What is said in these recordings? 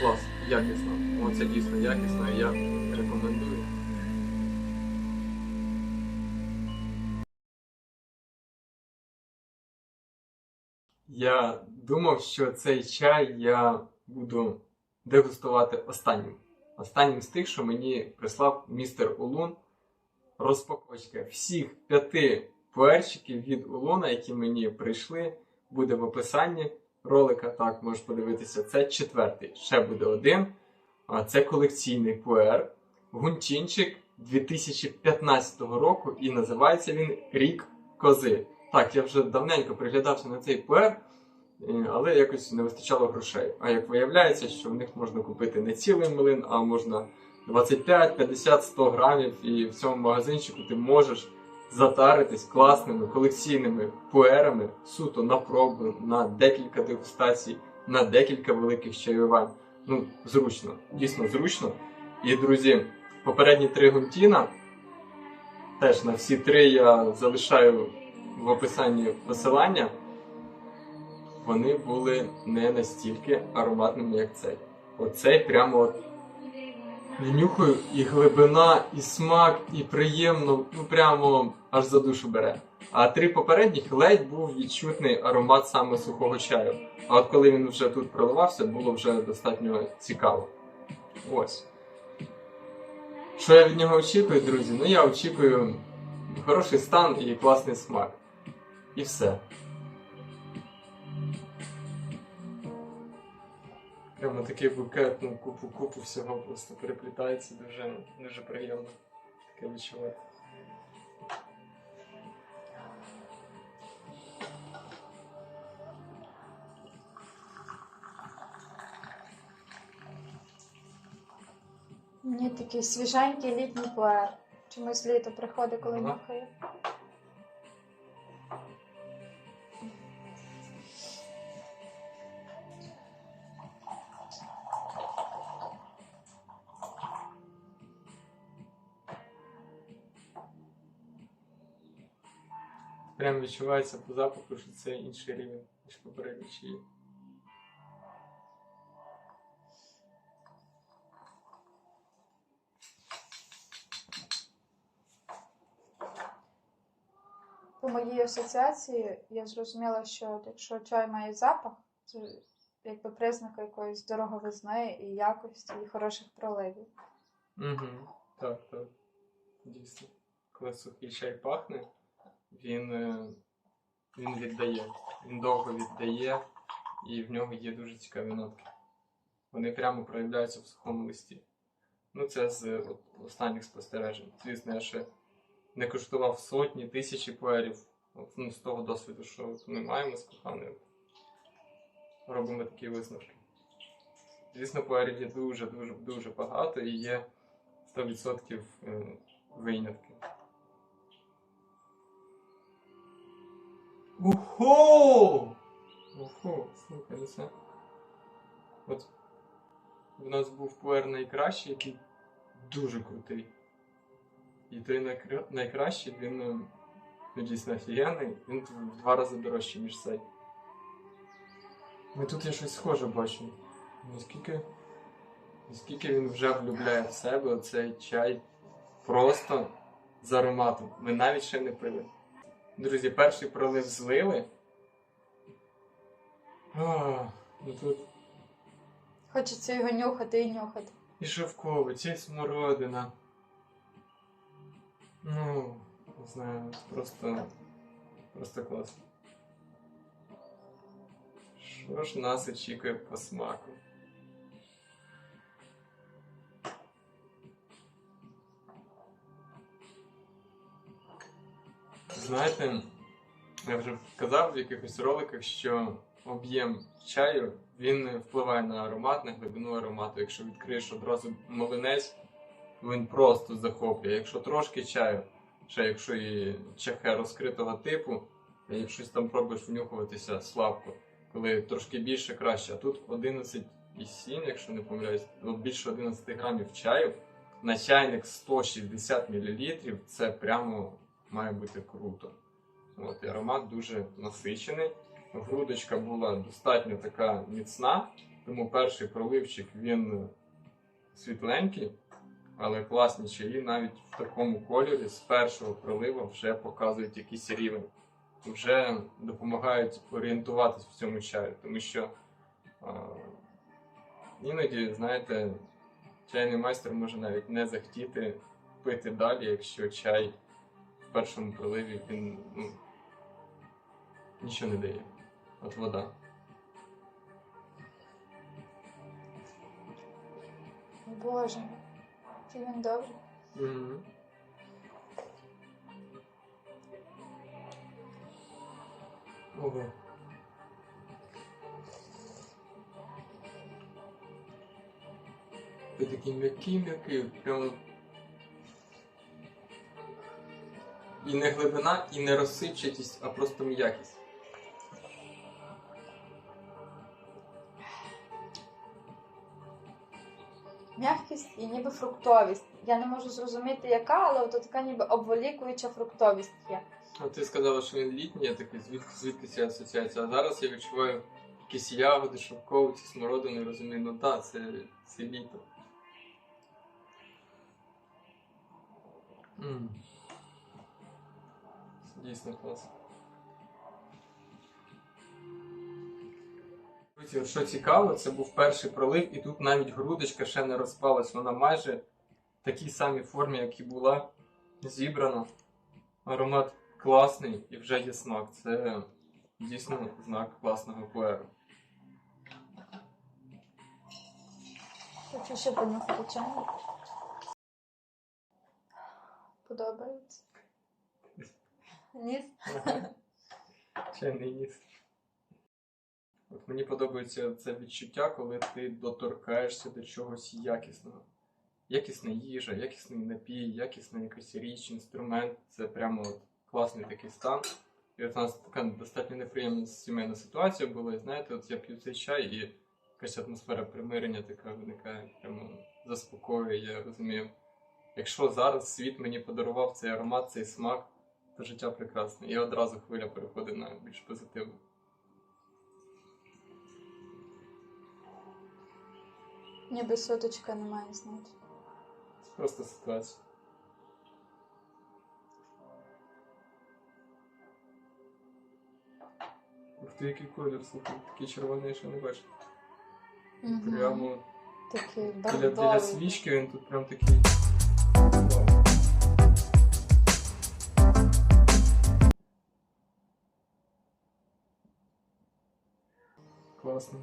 Клас, якісно. Оце дійсно якісно, я рекомендую. Я думав, що цей чай я буду дегустувати останнім. Останнім з тих, що мені прислав містер Улун. Розпаковочка всіх п'яти пуерчиків від Улуна, які мені прийшли, буде в описанні ролика. Так, можеш подивитися. Це четвертий. Ще буде один. Це колекційний пуер. Гунчинчик 2015 року, і називається він Рік Кози. Так, я вже давненько приглядався на цей пуер, е, але якось не вистачало грошей. А як виявляється, що в них можна купити не цілий млин, а можна 25, 50, 100 грамів, і в цьому магазинчику ти можеш затаритись класними колекційними пуерами суто на пробу, на декілька дегустацій, на декілька великих чаювань. Ну, зручно, дійсно зручно. І, друзі, попередні три гунтіна, теж на всі три я залишаю в описанні посилання. Вони були не настільки ароматними, як цей. Оцей прямо Нюхаю і глибина, і смак, і приємно, ну прямо аж за душу бере. А три попередніх ледь був відчутний аромат саме сухого чаю. А от коли він вже тут проливався, було вже достатньо цікаво. Ось. Що я від нього очікую, друзі? Ну я очікую хороший стан і класний смак. І все. Прямо такий букет, ну купу купу всього просто переплітається дуже, дуже приємно таке відчувати. Мені такий свіженький літній пуер. Чомусь літо приходить, коли Ага. Прям відчувається по запаху, що це інший рівень, ніж попередні чиї. По моїй асоціації я зрозуміла, що якщо чай має запах, це якби признак якоїсь дороговизни і якості, і хороших проливів. Угу. Так, так. Дійсно. Коли сухий чай пахне, він, е, він віддає. Він довго віддає, і в нього є дуже цікаві нотки. Вони прямо проявляються в сухому листі. Ну, це з от, останніх спостережень. Звісно, я ще не коштував сотні, тисячі пуерів. От, ну, з того досвіду, що от ми маємо з коханою. Робимо такі висновки. Звісно, пуерів є дуже, дуже, дуже багато і є 100% е, винятки. Ухо! Ухо, слухай, ну це. От у нас був пуер найкращий, який дуже крутий. І той найкра... найкращий, він е, ну, дійсно офігенний, він в два рази дорожчий, ніж цей. Ну тут я щось схоже бачу. Наскільки. Наскільки він вже влюбляє в себе оцей чай просто з ароматом. Ми навіть ще не пили. Друзі, перший пролив злили. А, ну тут Хочеться його нюхати і нюхати. і шовковиць, і смородина. Ну, не знаю, просто. Просто класно. Що ж нас очікує по смаку? Знаєте, я вже казав в якихось роликах, що об'єм чаю він впливає на аромат, на глибину аромату. Якщо відкриєш одразу млинець, він просто захоплює. Якщо трошки чаю, ще якщо і чахе розкритого типу, а якщо там пробуєш внюхуватися слабко, коли трошки більше краще. А тут 11,7, якщо не помиляюсь, більше 11 грамів чаю на чайник 160 мл, це прямо має бути круто. От, і аромат дуже насичений. Грудочка була достатньо така міцна, Тому перший проливчик він світленький, але класні чаї навіть в такому кольорі з першого пролива вже показують якийсь рівень. Вже допомагають орієнтуватись в цьому чаю, тому що а, іноді, знаєте, чайний майстер може навіть не захотіти пити далі, якщо чай першому проливі він ну, нічого не дає. От вода. Боже, який він добрий. Мгм. Ого. Ви такий м'який, м'який, прямо. І не глибина, і не розсипчатість, а просто м'якість. М'якість і ніби фруктовість. Я не можу зрозуміти, яка, але от така ніби обволікуюча фруктовість є. А ти сказала, що він літній, я такий, звідки, звідки ця асоціація? А зараз я відчуваю якісь ягоди, шовковиці, смородини, розумію, ну так, це, це літо. Дійсно. Друзі, що цікаво, це був перший пролив, і тут навіть грудочка ще не розпалась. Вона майже в такій самій формі, як і була зібрана. Аромат класний і вже є смак. Це дійсно знак класного пуеру. Хочу ще понюхати чайник. Подобається. Ніс? Чайний ніс. От мені подобається це відчуття, коли ти доторкаєшся до чогось якісного. Якісна їжа, якісний напій, якісна якась річ, інструмент. Це прямо от класний такий стан. І от у нас така достатньо неприємна сімейна ситуація була. І знаєте, от я п'ю цей чай і якась атмосфера примирення така виникає, прямо заспокоює. Я розумію, якщо зараз світ мені подарував цей аромат, цей смак, то життя прекрасне. І одразу хвиля переходить на більш позитивну. Ніби соточка не має. Це просто ситуація. Ух ти, який колір, слухай, такий червоний ще не бачив. Мгм. Прямо Такий для, для бордовий. свічки він тут прям такий. Вау. Класно.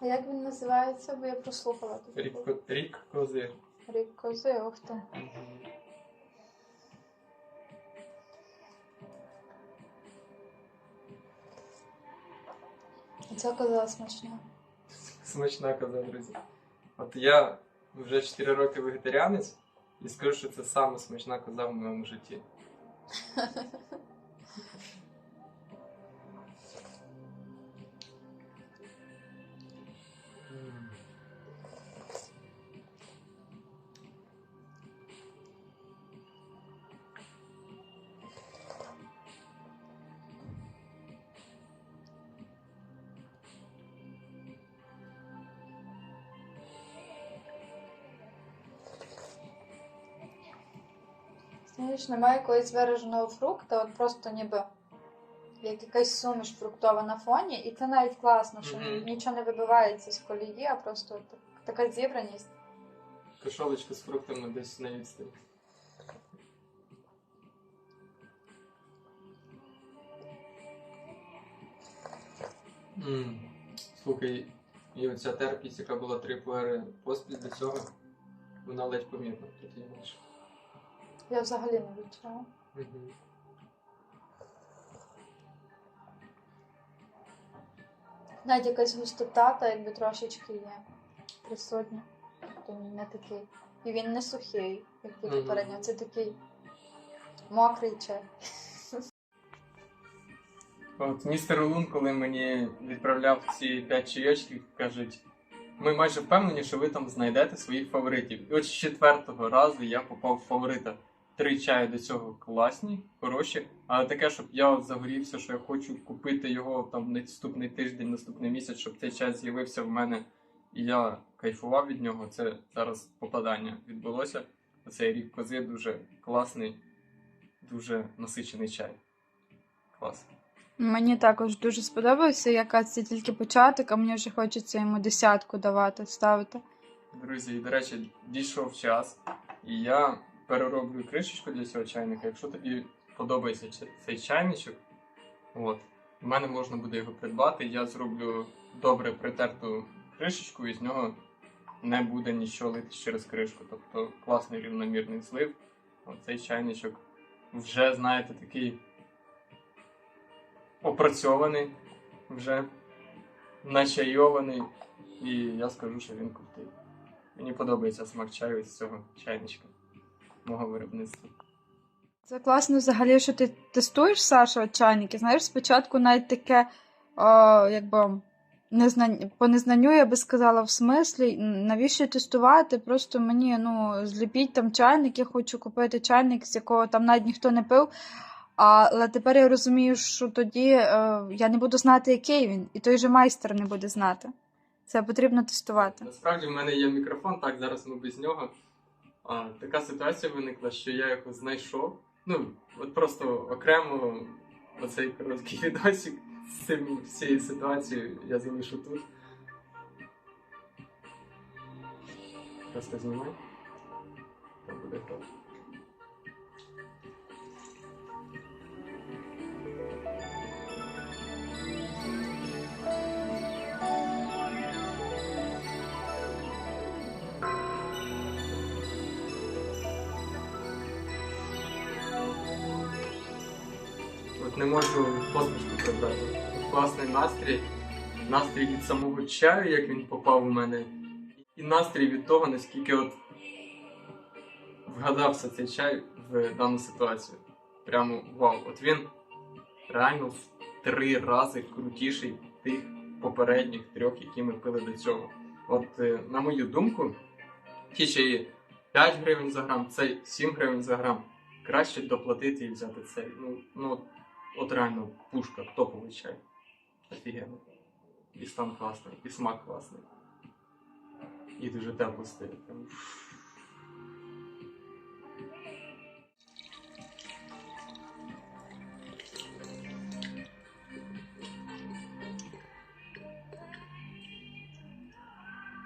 А як він називається? Бо я прослухала тут. Рік, рік кози. Рік кози, ух ти. Ця коза смачна. Смачна коза, друзі. От я вже 4 роки вегетаріанець і скажу, що це саме смачна коза в моєму житті. Знаєш, немає якогось вираженого фрукта, от просто ніби як якась суміш фруктова на фоні, і це навіть класно, що Мгм. нічого не вибивається з колії, а просто от така зібраність. Кашолочка з фруктами десь на відстані. М, Слухай, і оця терпість, яка була три пуери поспіль до цього, вона ледь помітна, тут її менше. Я взагалі не відчуваю. Мгм. Навіть якась густота, та якби трошечки є присутня. Тобто він не такий. І він не сухий, як і попередньо. Це такий мокрий чай. От містер Лун, коли мені відправляв ці п'ять чайочків, кажуть, ми майже впевнені, що ви там знайдете своїх фаворитів. І от з четвертого разу я попав в фаворита. Три чаї до цього класні, хороші, але таке, щоб я от загорівся, що я хочу купити його там наступний тиждень, наступний місяць, щоб цей чай з'явився в мене, і я кайфував від нього. Це зараз попадання відбулося. Цей рік кози дуже класний, дуже насичений чай. Клас. Мені також дуже сподобався, яка це тільки початок, а мені вже хочеться йому десятку давати, ставити. Друзі, і до речі, дійшов час, і я перероблю кришечку для цього чайника. Якщо тобі подобається цей чайничок, от, в мене можна буде його придбати. Я зроблю добре притерту кришечку, і з нього не буде нічого литись через кришку. Тобто класний рівномірний злив. Цей чайничок вже, знаєте, такий опрацьований, вже начайований. І я скажу, що він крутий. Мені подобається смак чаю з цього чайничка мого виробництва. Це класно взагалі, що ти тестуєш, Саша, чайники. Знаєш, спочатку навіть таке, о, якби незнання, по незнанню я би сказала, в смислі, навіщо тестувати? Просто мені ну, зліпіть там чайник, я хочу купити чайник, з якого там навіть ніхто не пив. Але тепер я розумію, що тоді е, я не буду знати, який він, і той же майстер не буде знати. Це потрібно тестувати. Насправді в мене є мікрофон, так зараз ми без нього. А, така ситуація виникла, що я його знайшов. Ну, от просто окремо оцей короткий відосик з цим всією ситуацією я залишу тут. Просто знімай. Там буде добре. От не можу посмішку прибрати. Класний настрій. Настрій від самого чаю, як він попав у мене. І настрій від того, наскільки от вгадався цей чай в дану ситуацію. Прямо вау. От він реально в три рази крутіший тих попередніх трьох, які ми пили до цього. От, е, на мою думку, ті чаї 5 гривень за грам, цей 7 гривень за грам. Краще доплатити і взяти цей. Ну, ну от реально пушка, топовий чай. Офігенно. І стан класний, і смак класний. І дуже тепло. Прям.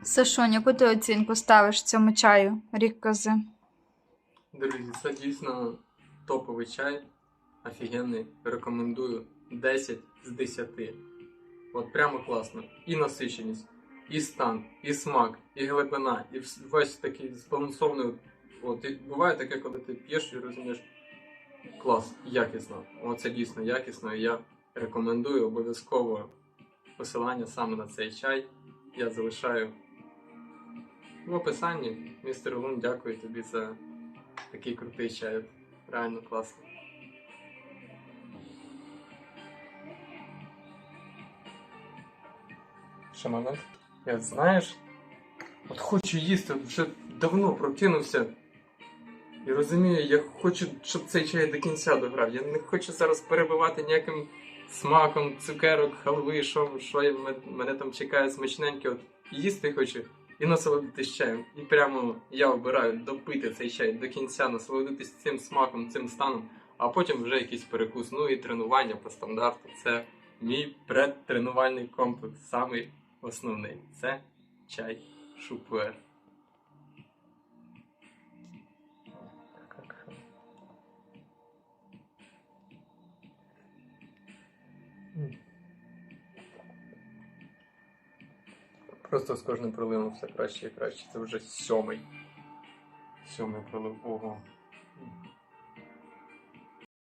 Сашонь, яку ти оцінку ставиш цьому чаю рік кози? Друзі, це дійсно топовий чай. Офігенний. Рекомендую 10 з 10. От прямо класно. І насиченість, і стан, і смак, і глибина, і весь такий збалансований. От і буває таке, коли ти п'єш і розумієш, клас, якісно. Оце дійсно якісно. І я рекомендую обов'язково посилання саме на цей чай. Я залишаю в описанні. Містер Лун, дякую тобі за такий крутий чай. Реально класно. Момент. Я знаєш, от хочу їсти, вже давно прокинувся. І розумію, я хочу, щоб цей чай до кінця дограв. Я не хочу зараз перебивати ніяким смаком цукерок, халви, що, що я- мене там чекає смачненьке. От їсти хочу і насолодитись чаєм. І прямо я обираю допити цей чай до кінця, насолодитись цим смаком, цим станом, а потім вже якийсь перекус. Ну і тренування по стандарту. Це мій предтренувальний комплекс, самий основний. Це чай шупуер. Просто з кожним проливом все краще і краще. Це вже сьомий. Сьомий пролив. Ого.